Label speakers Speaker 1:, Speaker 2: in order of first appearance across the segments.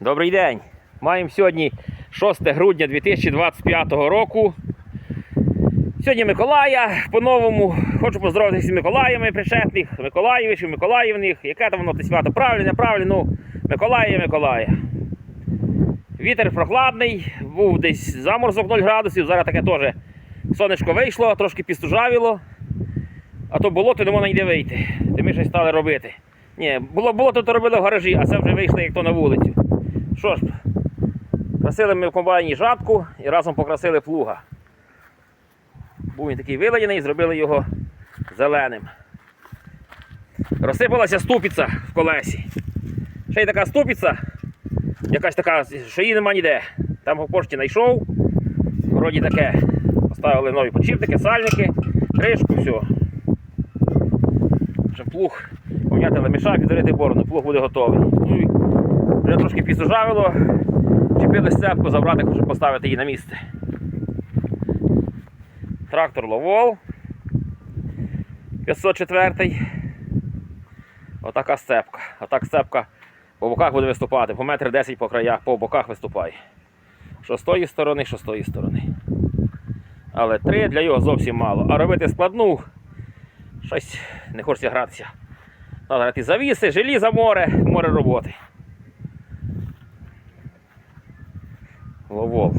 Speaker 1: Добрий день. Маємо сьогодні 6 грудня 2025 року. Сьогодні Миколая. По-новому хочу поздоровити всіх Миколаями причетних, Миколаєвичів, Миколаївних. Яке там воно те свято? Правильно, неправильно, ну, Миколая Миколая. Вітер прохладний, був десь заморозок 0 градусів, зараз таке теж сонечко вийшло, трошки підстужавіло. А то болото не ніде вийти. Де ми щось стали робити. Ні, було болото то робили в гаражі, а це вже вийшло як то на вулицю. Що ж, красили ми в комбайні жатку і разом покрасили плуга. Був він такий виладяний, зробили його зеленим. Розсипалася ступиця в колесі. Ще й така ступиця, якась така, що її нема ніде. Там по пошті знайшов. Вроді таке. Поставили нові подшипники, сальники, кришку, все. Щоб плуг пом'яти мішак, підрити борону, плуг буде готовий. Ну, вже трошки підсужавило, чіпили сцепку, забрати, щоб поставити її на місце. Трактор Ловол 504. Отака сцепка. Отак сцепка по боках буде виступати, по метр 10 по краях, по боках виступає. Що з тої сторони, що з тої сторони. Але три для його зовсім мало. А робити складну щось не хочеться гратися. Треба грати завіси, желіза, море, море роботи. Ловол.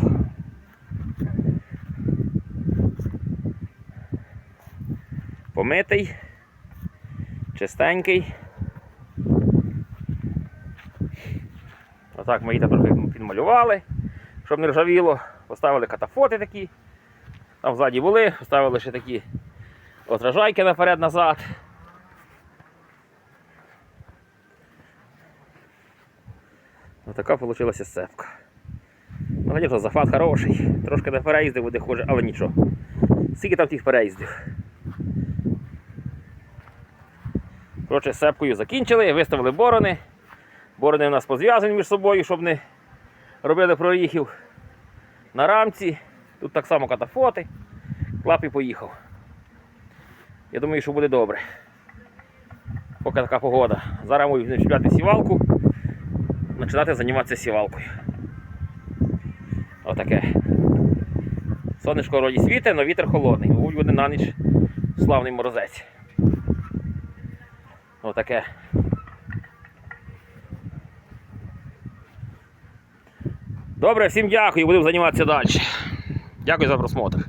Speaker 1: Помитий, чистенький. Отак ми її трохи підмалювали, щоб не ржавіло. Поставили катафоти такі. Там ззаді були, поставили ще такі отражайки наперед-назад. Отака вийшла сцепка. Звісно, захват хороший. Трошки на переїзди буде хуже, але нічого. Скільки там тих переїздів? Коротше, з сцепкою закінчили, виставили борони. Борони у нас позв'язані між собою, щоб не робили проріхів. На рамці. Тут так само катафоти. Клап і поїхав. Я думаю, що буде добре. Поки така погода. Зараз будемо чіпляти сівалку, починати займатися сівалкою. Отаке. Сонечко вроді світе, але вітер холодний. Мабуть, буде на ніч славний морозець. Отаке. Добре, всім дякую, будемо займатися далі. Дякую за просмотр.